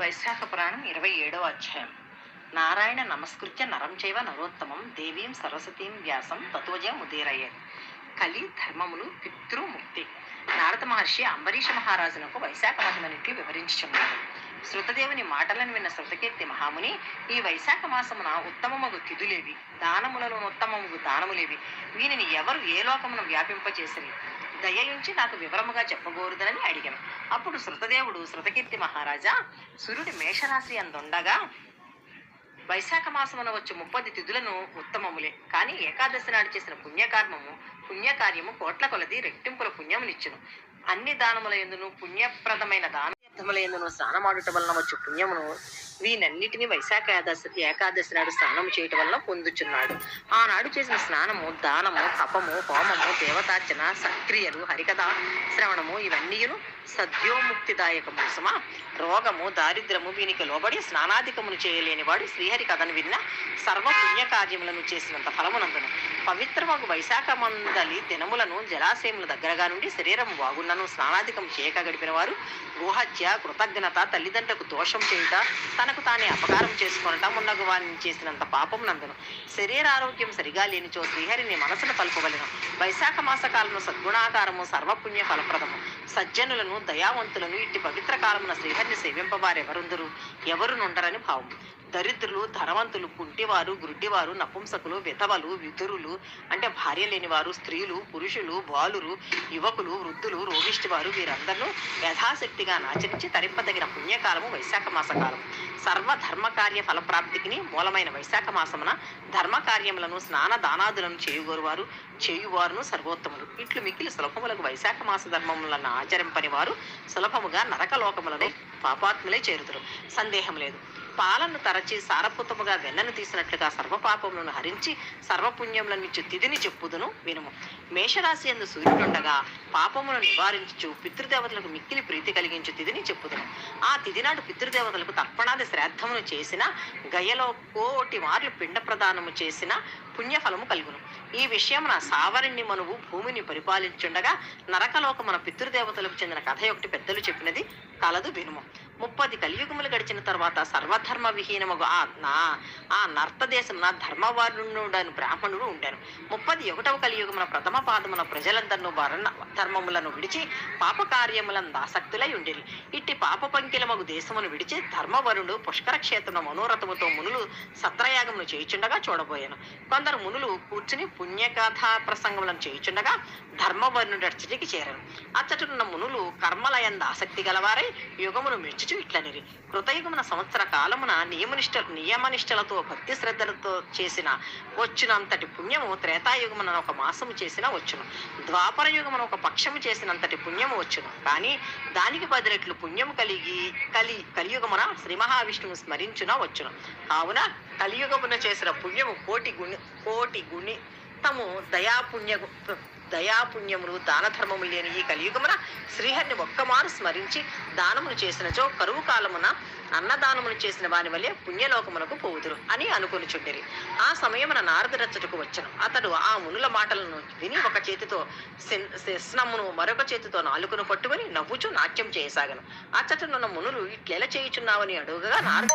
వైశాఖ పురాణం ఇరవై ఏడవ అధ్యాయం. నారాయణ నమస్కృత్య నరం చైవ నరోత్తమం దేవీం సరస్వతీం వ్యాసం తత్వజ ముదీరయ్యే కలి ధర్మములు పితృముక్తి నారద మహర్షి అంబరీష మహారాజునకు వైశాఖ మహిమనిట్లు వివరించుచున్నారు శృతదేవుని మాటలను విన్న శృతకీర్తి మహాముని ఈ వైశాఖ మాసమున ఉత్తమముగు తిథులేవి దానములలో ఉత్తమముగు దానములేవి. వీనిని ఎవరు ఏ లోకమును వ్యాపింపచేసిరి దయయుంచి నాకు వివరముగా చెప్పగోరుదనని అడిగాను. అప్పుడు శృతదేవుడు శృతకీర్తి మహారాజా సూర్యుడి మేషరాశి అందుండగా వైశాఖ మాసమున వచ్చే ముప్పది తిథులను ఉత్తమములే. కానీ ఏకాదశి నాడు చేసిన పుణ్యకర్మము పుణ్యకార్యము కోట్ల కొలది రెట్టింపుల పుణ్యమునిచ్చును. అన్ని దానముల ఎందును పుణ్యప్రదమైన దానముల ఎందును స్నానమాడుట వలన వచ్చు పుణ్యమును వీనన్నిటిని వైశాఖ ఏకాదశి ఏకాదశి నాడు స్నానం చేయటం వల్ల పొందుచున్నాడు. ఆనాడు చేసిన స్నానము దానము తపము హోమము దేవతార్చన సక్రియలు హరికథ శ్రవణము ఇవన్నీను సద్యోముక్తిదాయకము. సుమా రోగము దారిద్రము వీనికి లోబడి స్నానాధికమును చేయలేని వాడు శ్రీహరి కథను విన్న సర్వ పుణ్య కార్యములను చేసినంత ఫలమునందును. పవిత్రమగు వైశాఖ మందలి దినములను జలాశయముల దగ్గరగా నుండి శరీరం బాగున్నను స్నానాధికం చేయక గడిపిన వారు గృహత్య కృతజ్ఞత తల్లిదండ్రులకు దోషం చేయుట తనకు తానే అపకారం చేసుకొనటం ఉన్నగు వారిని చేసినంత పాపం నందును. శరీర ఆరోగ్యం సరిగా లేనిచో శ్రీహరిని మనసును పలుకోవలను. వైశాఖ మాసకాలను సద్గుణాకారము సర్వపుణ్య ఫలప్రదము. సజ్జనులను దయావంతులను ఇట్టి పవిత్ర కాలమున శ్రీహరిని సేవింపవారెవరుందరు? ఎవరు నుండరని భావం. దరిద్రులు ధనవంతులు కుంటివారు గుడ్డివారు నపుంసకులు విధవలు విధురులు అంటే భార్య లేనివారు స్త్రీలు పురుషులు బాలురు యువకులు వృద్ధులు రోగిష్టి వారు వీరందరూ యథాశక్తిగా ఆచరించి తరింపదగిన పుణ్యకాలము వైశాఖ మాసకాలం. సర్వ ధర్మకార్య ఫలప్రాప్తికిని ఫలప్రాప్తికి మూలమైన వైశాఖ మాసమున ధర్మకార్యములను స్నాన దానాదులను చేయుగోరువారు చేయువారును సర్వోత్తములు. ఇట్లు మిక్కిలి సులభములకు వైశాఖ మాస ధర్మములను ఆచరింపని వారు సులభముగా నరకలోకములను పాపాత్ములే చేరుతురు సందేహం లేదు. పాలను తరచి సారపుతముగా వెన్నను తీసినట్లుగా సర్వపాపములను హరించి సర్వపుణ్యములనిచ్చు తిథిని చెప్పుదును వినుము. మేషరాశి ఎందు సూర్యుడుండగా పాపమును నివారించు పితృదేవతలకు మిక్కిలి ప్రీతి కలిగించు తిథిని చెప్పుదును. ఆ తిథి నాడు పితృదేవతలకు తర్పణాది శ్రాద్ధమును చేసిన గయలో కోటి మార్లు పిండ ప్రదానము చేసిన పుణ్యఫలము కలుగును. ఈ విషయమున సావరణ్య మనువు భూమిని పరిపాలించుండగా నరకలోకమున పితృదేవతలకు చెందిన కథ ఒకటి పెద్దలు చెప్పినది కలదు వినుము. ముప్పది కలియుగములు గడిచిన తర్వాత సర్వధర్మ విహీనముగు ఆ నా ఆ నర్త దేశమున బ్రాహ్మణుడు ఉండాను. ముప్పది ఒకటవ కలియుగమున ప్రథమ పాదమున ప్రజలందరూ వర్ణ ధర్మములను విడిచి పాప ఆసక్తులై ఉండిరి. ఇట్టి పాప పంకిలమగు దేశమును విడిచి ధర్మవరుడు పుష్కర క్షేత్రం మనోరథముతో మునులు సత్రయాగమును చేయుచుండగా చూడబోయాను. కొందరు మునులు కూర్చుని పుణ్యకథా ప్రసంగములను చేయుచుండగా ధర్మవరుణుడు అచ్చటికి చేరాను. అచ్చటున్న మునులు కర్మలయంద ఆసక్తి గలవారై యుగమును మెచ్చుచు ఇట్లనిరి కృతయుగమున సంవత్సర కాలమున నియమనిష్ట నియమనిష్టలతో భక్తి శ్రద్ధలతో చేసిన వచ్చినంతటి పుణ్యము త్రేతాయుగమున ఒక మాసము చేసిన వచ్చును. ద్వాపర యుగమున ఒక పక్షము చేసినంతటి పుణ్యము వచ్చును. కానీ దానికి పది రెట్లు పుణ్యము కలిగి కలి కలియుగమున శ్రీ మహావిష్ణువు స్మరించున వచ్చును. కావున కలియుగమున చేసిన పుణ్యము కోటి గుణి కోటి గుణితము దయాపుణ్య దయాపుణ్యములు దాన ధర్మములు లేని ఈ కలియుగమున శ్రీహరిని ఒక్కమారు స్మరించి దానములు చేసినచో కరువు కాలమున అన్నదానమును చేసిన వాని వలె పుణ్యలోకమునకు పోవుదురు అని అనుకొనిచుండిరి. ఆ సమయమున నారదరచ్చటకు వచ్చను. అతడు ఆ మునుల మాటలను విని ఒక చేతితో శిన్- మరొక చేతితో నాలుకను పట్టుకొని నవ్వుచు నాట్యం చేయసాగను. అచ్చటనున్న మునులు ఇట్లెల చేయుచున్నావని అడుగగా నారదు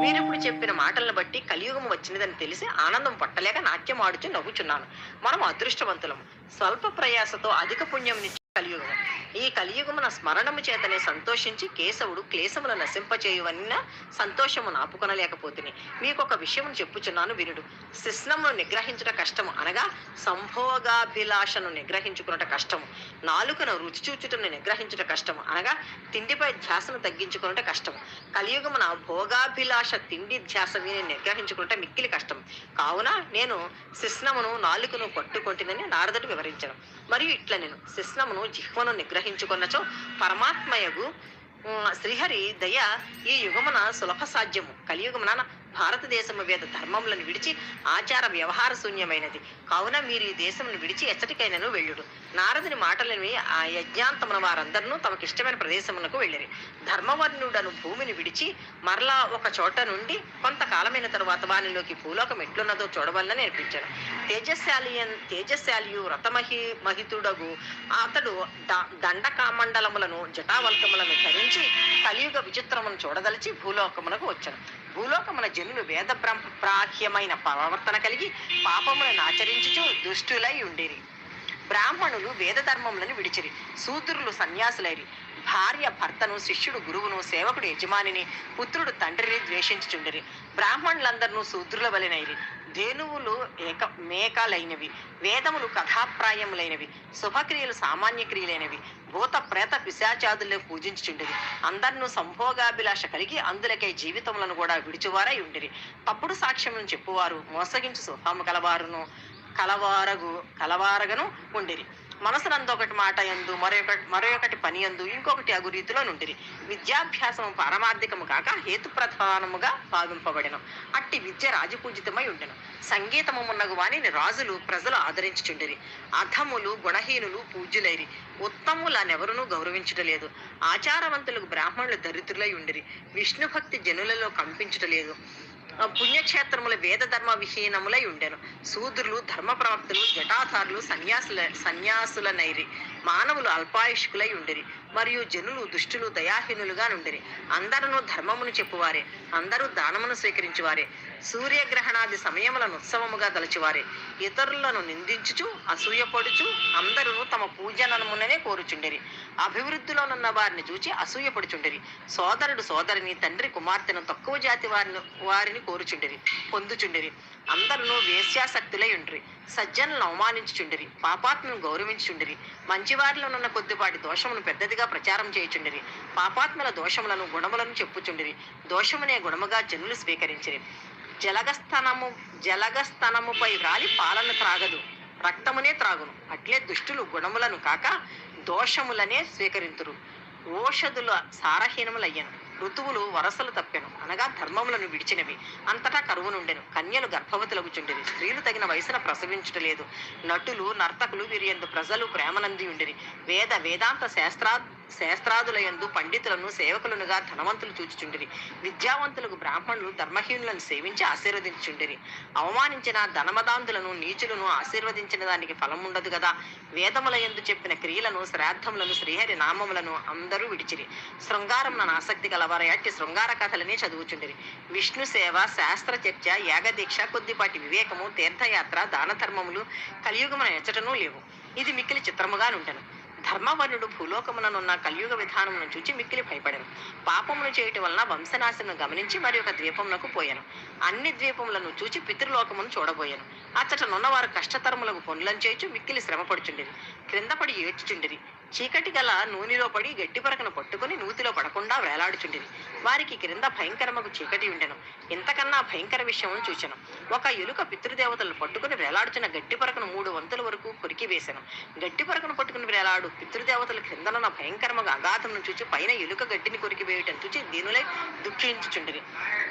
వీరిప్పుడు చెప్పిన మాటలను బట్టి కలియుగము వచ్చినదని తెలిసి ఆనందం పట్టలేక నాట్యం ఆడుచు నవ్వుచున్నాను. మనం అదృష్టవంతులం స్వల్ప ప్రయాసతో అధిక పుణ్యం కలియుగము. ఈ కలియుగమున స్మరణము చేతనే సంతోషించి కేశవుడు క్లేశమును నశింపచేయువన్న సంతోషము నాపుకొనలేకపోతుంది మీకు ఒక విషయం చెప్పుచున్నాను వినుడు. శిశ్నమును నిగ్రహించుట కష్టము అనగా సంభోగాభిలాషను నిగ్రహించుకున్నట కష్టము. నాలుకను రుచి చూచుటను నిగ్రహించుట కష్టము అనగా తిండిపై ధ్యాసను తగ్గించుకున్నట కష్టము. కలియుగమున భోగాభిలాష తిండి ధ్యాస వీని నిగ్రహించుకున్నట మిక్కిలి కష్టం కావున నేను శిశ్నమును నాలుకను పట్టుకొంటినని నారదుడు వివరించడం మరియు ఇట్లా నేను శిశ్నమును జిహ్వను నిగ్రహించుకున్నచో పరమాత్మయగు శ్రీహరి దయ ఈ యుగమున సులభ సాధ్యము కలియుగమున భారతదేశము వేద ధర్మములను విడిచి ఆచార వ్యవహార శూన్యమైనది. కావున మీరు ఈ దేశమును విడిచి ఎచ్చటికైనను వెళ్ళుడు. నారదుని మాటలని ఆ యజ్ఞాంతమున వారందరూ తమకిష్టమైన ప్రదేశమునకు వెళ్ళిరి. ధర్మవర్ణుడను భూమిని విడిచి మరలా ఒక చోట నుండి కొంతకాలమైన తరువాత వానిలోకి భూలోకం ఎట్లున్నదో చూడవలన నేర్పించాడు. తేజశాలి తేజశాలియు రథమహి మహితుడగు. అతడు ద- దండకామండలములను జటావల్కములను ధరించి కలియుగ విచిత్రమును చూడదలిచి భూలోకమునకు వచ్చాను భూలోకమున జనులు వేద ప్రాహ్యమైన ప్రవర్తన కలిగి పాపములను ఆచరించుచు దుష్టులై ఉండేరి. బ్రాహ్మణులు వేద ధర్మములను విడిచిరి. శూద్రులు సన్యాసులైరి. భార్య భర్తను శిష్యుడు గురువును సేవకుడు యజమానిని పుత్రుడు తండ్రిని ద్వేషించుచుండిరి. బ్రాహ్మణులందరినూ శూద్రుల వలెనైరి. ధేనువులు ఏక మేకాలైనవి వేదములు కథాప్రాయములైనవి శుభక్రియలు సామాన్య క్రియలైనవి భూత ప్రేత పిశాచాదులే పూజించుచుండిరి. అందరినూ సంభోగాభిలాష కలిగి అందులకై జీవితములను కూడా విడిచివారై ఉండిరి. తప్పుడు సాక్ష్యములను చెప్పువారు మోసగించు స్వభావము కలవారును కలవారగు కలవారగను ఉండిరి. మనసునందు ఒకటి మాట ఎందు మరొకటి మరొకటి పని ఎందు ఇంకొకటి అగు రీతిలో నుండిరి విద్యాభ్యాసము పారమార్థికము కాక హేతు ప్రధానముగా భావింపబడెను. అట్టి విద్య రాజపూజితమై ఉండెను. సంగీతము మున్నగు వాణిని రాజులు ప్రజలు ఆదరించుచుండిరి. అధములు గుణహీనులు పూజ్యులైరి. ఉత్తములనెవరునూ గౌరవించుటలేదు. ఆచారవంతులకు బ్రాహ్మణులు దరిద్రులై ఉండిరి. విష్ణు భక్తి జనులలో కంపించుటలేదు. పుణ్యక్షేత్రముల వేద ధర్మ విహీనములై ఉండెను. శూద్రులు ధర్మ ప్రవక్తలు జటాధారులు సన్యాసుల సన్యాసుల నైరి మానవులు అల్పాయుష్కులై ఉండిరి మరియు జనులు దుష్టులు దయాహీనులుగా నుండిరి. అందరూ ధర్మమును చెప్పువారే అందరూ దానమును స్వీకరించువారే సూర్యగ్రహణాది సమయములను ఉత్సవముగా తలచువారే. ఇతరులను నిందించుచు అసూయపడుచు అందరూ తమ పూజనముననే కోరుచుండిరి. అభివృద్ధిలోనున్న వారిని చూచి అసూయపడుచుండిరి. సోదరుడు సోదరిని తండ్రి కుమార్తెను తక్కువ జాతి వారిని వారిని కోరుచుండిరి పొందుచుండిరి. అందరూ వేశ్యాసక్తులై ఉండ్రి. సజ్జనులను అవమానించుచుండిరి. పాపాత్మను గౌరవించుచుండిరి. మంచివారిలోనున్న కొద్దిపాటి దోషమును పెద్దదిగా ప్రచారం చేయుచుండిరి. పాపాత్మల దోషములను గుణములను చెప్పుచుండిరి. దోషమునే గుణముగా జనులు స్వీకరించిరి. జలగస్తనము జలగస్తనముపై రాలి పాలను త్రాగదు. రక్తమునే త్రాగును. అట్లే దుష్టులు గుణములను కాక దోషములనే స్వీకరింతురు. ఓషధుల సారహీనములయ్యను. ఋతువులు వరసలు తప్పెను. అనగా ధర్మములను విడిచినవి. అంతటా కరువు నుండెను కన్యలు గర్భవతులగుచుండిరి. స్త్రీలు తగిన వయసున ప్రసవించుటలేదు. నటులు నర్తకులు వీరియందు ప్రజలు ప్రేమనంది ఉండిరి వేద వేదాంత శాస్త్రా శాస్త్రాదులయందు పండితులను సేవకులనుగా ధనవంతులు చూచుచుండిరి. విద్యావంతులకు బ్రాహ్మణులు ధర్మహీనులను సేవించి ఆశీర్వదించుండిరి అవమానించిన ధనమదాంధులను నీచులను ఆశీర్వదించిన దానికి ఫలం ఉండదు కదా వేదములయందు చెప్పిన క్రియలను శ్రాద్ధములను శ్రీహరి నామములను అందరూ విడిచిరి. శృంగారమున ఆసక్తి గలవారై అట్టి శృంగార కథలనే చదువుచుండిరి. విష్ణు సేవ శాస్త్ర చర్చ యాగదీక్ష కొద్దిపాటి వివేకము తీర్థయాత్ర దాన ధర్మములు కలియుగమున ఎచ్చటనూ లేవు. ఇది మిక్కిలి చిత్రముగా నుండెను ధర్మవర్ణుడు భూలోకముననున్న కలియుగ విధానమును చూచి మిక్కిలి భయపడను. పాపమును చేయటం వలన వంశనాశను గమనించి మరి ఒక ద్వీపమునకు పోయాను. అన్ని ద్వీపములను చూచి పితృలోకమును చూడబోయాను. అచ్చట నున్నవారు కష్టతరములకు పనులను చేయొచ్చు మిక్కిలి శ్రమపడుచుండిరి. క్రింద పడి ఏడ్చుచుండిరి. చీకటి గల నూనెలో పడి గట్టి పరకను పట్టుకుని నూతిలో పడకుండా వేలాడుచుండిరి. వారికి క్రింద భయంకరమకు చీకటి ఉండెను. ఇంతకన్నా భయంకర విషయం చూచెను. ఒక ఎలుక పితృదేవతలను పట్టుకుని వేలాడుచున్న గట్టి పరకను మూడు వంతుల వరకు కొరికి వేశాను గట్టి పరకను పట్టుకుని వేలాడు పితృదేవతలు క్రిందనున్న భయంకరముగా అగాధమును చూచి పైన ఎలుక గట్టిని కొరికి వేయటం చూచి దీనులై దుఃఖించుచుండిరి.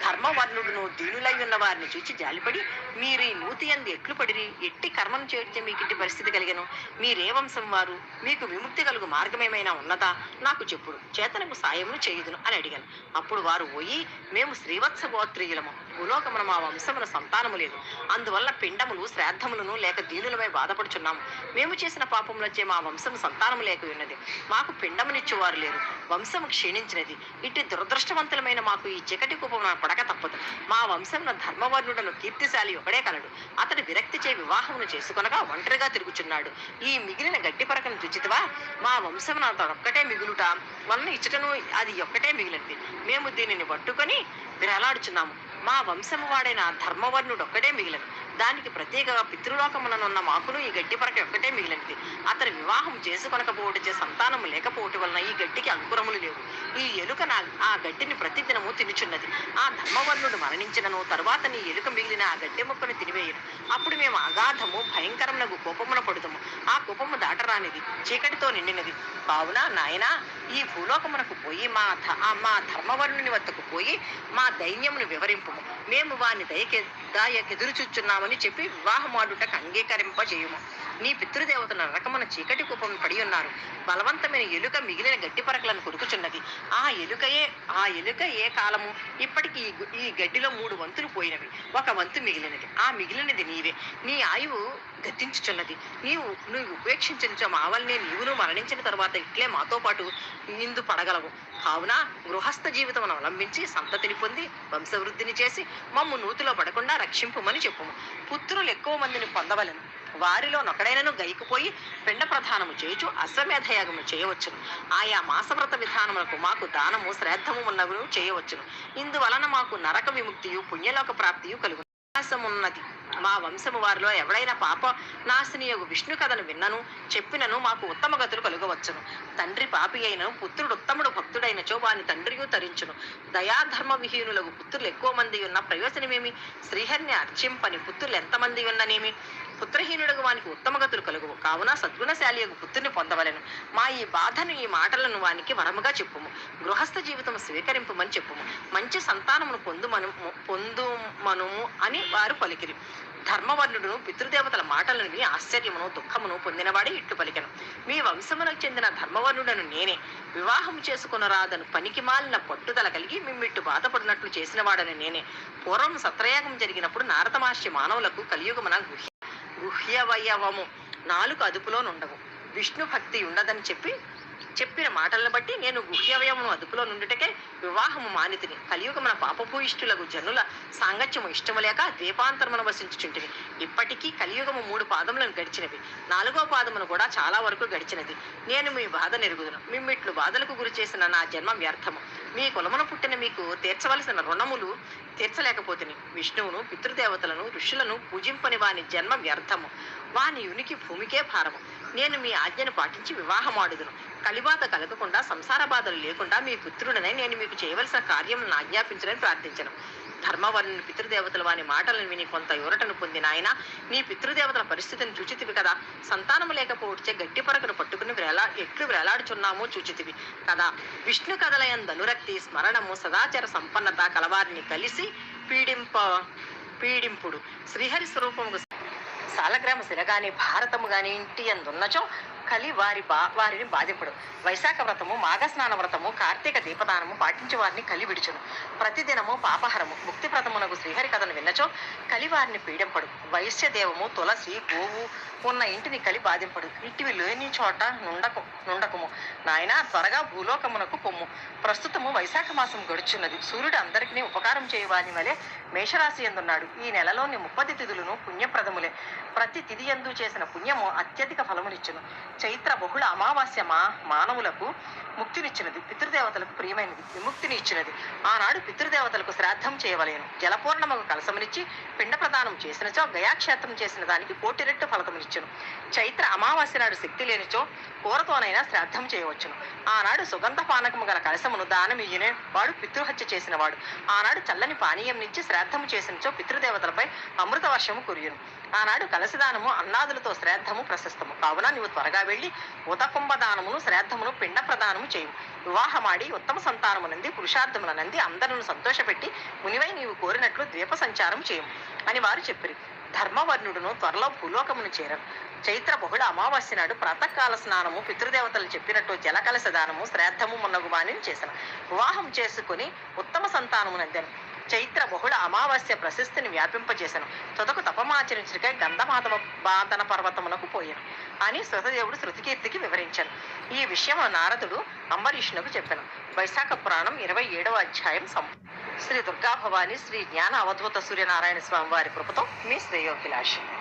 ధర్మవర్ణుడును దీనులై ఉన్న వారిని చూచి జాలిపడి మీరు ఈ నూతి ఎందు ఎట్లు పడిరి? ఎట్టి కర్మను చేస్తే మీకు ఇట్టి పరిస్థితి కలిగను. మీరే వంశం వారు. మీకు విముక్తి కలుగు మార్గమేమైనా ఉన్నదా? నాకు చెప్పుడు. చేతనకు సాయమును చేయుదును అని అడిగాను. అప్పుడు వారు పోయి మేము శ్రీవత్స గోత్రీయులము భూలోకమున మా వంశమున సంతానము లేదు. అందువల్ల పిండములు శ్రాద్ధములను లేక దీనులమై బాధపడుచున్నాము. మేము చేసిన పాపములచే మా వంశము సంతానము లేక ఉన్నది. మాకు పిండమునిచ్చేవారు లేరు. వంశము క్షీణించినది. ఇట్టి దురదృష్టవంతులమైన మాకు ఈ చికటి కూపమున పడక తప్పదు. మా వంశమున ధర్మవర్ణుడను కీర్తిశాలి ఒకడే కలడు. అతడు విరక్తి చే వివాహమును చేసుకొనగా ఒంటరిగా తిరుగుచున్నాడు. ఈ మిగిలిన గట్టి పరకను తుచితివా మా వంశం అతడొక్కటే మిగులుట. వలన ఇచ్చటను అది ఒక్కటే మిగిలింది. మేము దీనిని పట్టుకొని వేలాడుచున్నాము మా వంశము వాడైన ధర్మవర్ణుడు ఒక్కడే మిగిలిన దానికి ప్రత్యేకంగా పితృలోకముననున్న మాకును ఈ గడ్డి పరక ఒక్కటే మిగిలినది. అతని వివాహం చేసుకొనకపోవటచే సంతానము లేకపోవటం వలన ఈ గడ్డికి అంకురములు లేవు. ఈ ఎలుక నా ఆ గడ్డిని ప్రతిదినము తినుచున్నది. ఆ ధర్మవర్ణుడు మరణించినను తరువాత నీ ఎలుక మిగిలిన ఆ గడ్డి మొక్కను తినివేయను. అప్పుడు మేము అగాధము భయంకరమునకు కోపమున పడుతాము ఆ కోపము దాటరానిది చీకటితో నిండినది. కావున నాయనా ఈ భూలోకమునకు పోయి మా ధ మా ధర్మవర్ణుని వద్దకు పోయి మా దైన్యమును వివరింపుము. మేము వాని దయకె దాయకెదురు అని చెప్పి వివాహమాడుటకు అంగీకరింపజేయుము. నీ పితృదేవతల నరకమున చీకటి కూపం పడి ఉన్నారు. బలవంతమైన ఎలుక మిగిలిన గడ్డి పరకలను కొరుకుచున్నది ఆ ఎలుకయే ఆ ఎలుక ఏ కాలము? ఇప్పటికీ ఈ గడ్డిలో మూడు వంతులు పోయినవి. ఒక వంతు మిగిలినది. ఆ మిగిలినది నీవే. నీ ఆయువు గతించుచున్నది నీవు నువ్వు ఉపేక్షించిన మావల్ని నీవును మరణించిన తర్వాత ఇట్లే మాతో పాటు ఇందు పడగలవు. కావున గృహస్థ జీవితం అవలంబించి సంతతిని పొంది వంశవృద్ధిని చేసి మమ్ము నూతిలో పడకుండా రక్షింపుమని చెప్పుము. పుత్రులు ఎక్కువ మందిని పొందవలను. వారిలో నొకడైనను గైకుపోయి పిండ ప్రధానము చేయుచు అశ్వమేధయాగము చేయవచ్చును. ఆయా మాసవ్రత విధానములకు మాకు దానము శ్రాద్ధము ఉన్నవును చేయవచ్చును. ఇందువలన మాకు నరక విముక్తియు పుణ్యలోక ప్రాప్తియు కలుగు ఉన్నది మా వంశము వారిలో ఎవడైనా పాప నాశనియగు విష్ణు కథను విన్నను చెప్పినను మాకు ఉత్తమ గతులు కలుగవచ్చును. తండ్రి పాపి అయిన పుత్రుడు ఉత్తముడు భక్తుడైనచో వాని తండ్రియు తరించును. దయాధర్మ విహీనులకు పుత్రులు ఎక్కువ మంది ఉన్న ప్రయోజనమేమి? శ్రీహరిని అర్చింపని పుత్రులు ఎంతమంది ఉన్ననేమి? పుత్రహీనుడుగు వానికి ఉత్తమ గతులు కలుగువు. కావున సద్గుణశాలి యొక్క పుత్రుని పొందవలెను. మా ఈ బాధను ఈ మాటలను వానికి వరముగా చెప్పుము. గృహస్థ జీవితం స్వీకరింపమని చెప్పుము. మంచి సంతానమును పొందుమను పొందుమనుము అని వారు పలికిరి. ధర్మవర్ణుడును పితృదేవతల మాటలను విని ఆశ్చర్యమును దుఃఖమును పొందినవాడే ఇట్లు పలికెను. మీ వంశమునకు చెందిన ధర్మవర్ణుడను నేనే. వివాహం చేసుకునరాదను పనికి మాలిన పట్టుదల కలిగి మిమ్మిట్టు బాధపడినట్లు చేసిన వాడని నేనే. పూర్వం సత్రయాగం జరిగినప్పుడు నారద మహర్షి మానవులకు కలియుగమున గుహ్య గుహ్యవయవము. నాలుగు అదుపులోనుండవు. విష్ణు భక్తి ఉండదని చెప్పి చెప్పిన మాటలను బట్టి నేను గుహ్యవయమును అదుపులో నుండుటకే వివాహము మానితిని. కలియుగమున పాపభూయిష్ఠులకు జనుల సాంగత్యము ఇష్టము లేక ద్వీపాంతరమును వసించుచుంటిని ఇప్పటికీ కలియుగము మూడు పాదములను గడిచినవి. నాలుగో పాదమును కూడా చాలా వరకు గడిచినది. నేను మీ బాధ నెరుగుదును. మిమ్మిట్లు బాధలకు గురి చేసిన నా జన్మ వ్యర్థము. మీ కులమున పుట్టిన మీకు తీర్చవలసిన రుణములు తీర్చలేకపోతుంది విష్ణువును పితృదేవతలను ఋషులను పూజింపని వాని జన్మ వ్యర్థము. వాని ఉనికి భూమికే భారము. నేను మీ ఆజ్ఞను పాటించి వివాహమాడుదును. కలిబాధ కలగకుండా సంసార బాధలు లేకుండా మీ పుత్రుడనే నేను మీకు చేయవలసిన కార్యం ఆజ్ఞాపించడని ప్రార్థించను. ధర్మవరుని పితృదేవతలు వాని మాటలను విని కొంత యువరటను పొందిన ఆయన నీ పితృదేవతల పరిస్థితిని చూచితివి కదా. సంతానము లేకపోవచ్చే గట్టి పరకను పట్టుకుని వేలా ఎట్లు వేలాడుచున్నామో చూచితివి కదా. విష్ణు కదలయం ధనురక్తి స్మరణము సదాచార సంపన్నత కలవారిని కలిసి పీడింప పీడింపుడు. శ్రీహరి స్వరూపము సాలగ్రామ శిల గాని భారతము గాని ఇంటి అందున్నచో కలి వారి బా వారిని బాధింపడు. వైశాఖ వ్రతము మాఘస్నాన వ్రతము కార్తీక దీపదానము పాటించే వారిని కలి విడుచును. ప్రతిదినము పాపహరము. ముక్తి వ్రతమునకు శ్రీహరి కథను విన్నచో కలి వారిని పీడింపడు. వైశ్యదేవము తులసి గోవు ఉన్న ఇంటిని కలి బాధింపడు. ఇటివి లేని చోట నుండకు నుండకము. నాయన త్వరగా భూలోకమునకు పొమ్ము. ప్రస్తుతము వైశాఖ మాసం గడుచున్నది. సూర్యుడు అందరికీ ఉపకారం చేయవాని వలె మేషరాశి ఎందున్నాడు ఈ నెలలోని ముప్పది తిథులను పుణ్యప్రదములే. ప్రతి తిథి ఎందు చేసిన పుణ్యము అత్యధిక ఫలమునిచ్చును. చైత్ర బహుళ అమావాస్య మా మానవులకు ముక్తినిచ్చినది పితృదేవతలకు ప్రియమైనది విముక్తిని ఇచ్చినది. ఆనాడు పితృదేవతలకు శ్రాద్ధం చేయవలేను. జలపూర్ణమకు కలసమునిచ్చి పిండ ప్రదానం చేసినచో గయాక్షేత్రం చేసిన దానికి కోటి రెట్టు ఫలకమునిచ్చును. చైత్ర అమావాస్య నాడు శక్తి లేనిచో కూరతోనైనా శ్రాద్ధం చేయవచ్చును. ఆనాడు సుగంధ పానకము గల కలసమును దానమియ్యనే వాడు పితృహత్య చేసినవాడు ఆనాడు చల్లని పానీయం నుంచి శ్రాద్ధము చేసినచో పితృదేవతలపై అమృత వర్షము కురియును. ఆనాడు కలశదానము అన్నాదులతో శ్రాద్ధము ప్రశస్తము. కావున నీవు త్వరగా వెళ్ళి ఉదకుంభ దానమును శ్రాద్ధమును పిండ ప్రదానము చేయు. వివాహమాడి ఉత్తమ సంతానము నంది పురుషార్థముల నంది అందరును సంతోషపెట్టి మునివై నీవు కోరినట్లు ద్వీప సంచారం చేయు అని వారు చెప్పిరి. ధర్మవర్ణుడును త్వరలో భూలోకమును చేరను. చైత్ర బహుళ అమావాస్య నాడు ప్రాతకాల స్నానము పితృదేవతలు చెప్పినట్టు జలకలశ దానము శ్రాద్ధము మున్నగు చేసిన. వివాహం చేసుకుని ఉత్తమ సంతానము నందెను చైత్ర బహుళ అమావాస్య ప్రశస్తిని వ్యాపింపజేశాను తొదకు తపమాచరించుడికై గంధమాధవ బాధన పర్వతమునకు పోయాను. అని శృతదేవుడు శృతికీర్తికి వివరించాను. ఈ విషయం నారదుడు అంబరీషునకు చెప్పాను. వైశాఖ పురాణం ఇరవై ఏడవ అధ్యాయం సం శ్రీ దుర్గా భవాని శ్రీ జ్ఞాన అవధూత సూర్యనారాయణ స్వామి వారి కృపతో మీ శ్రేయోభిలాషి.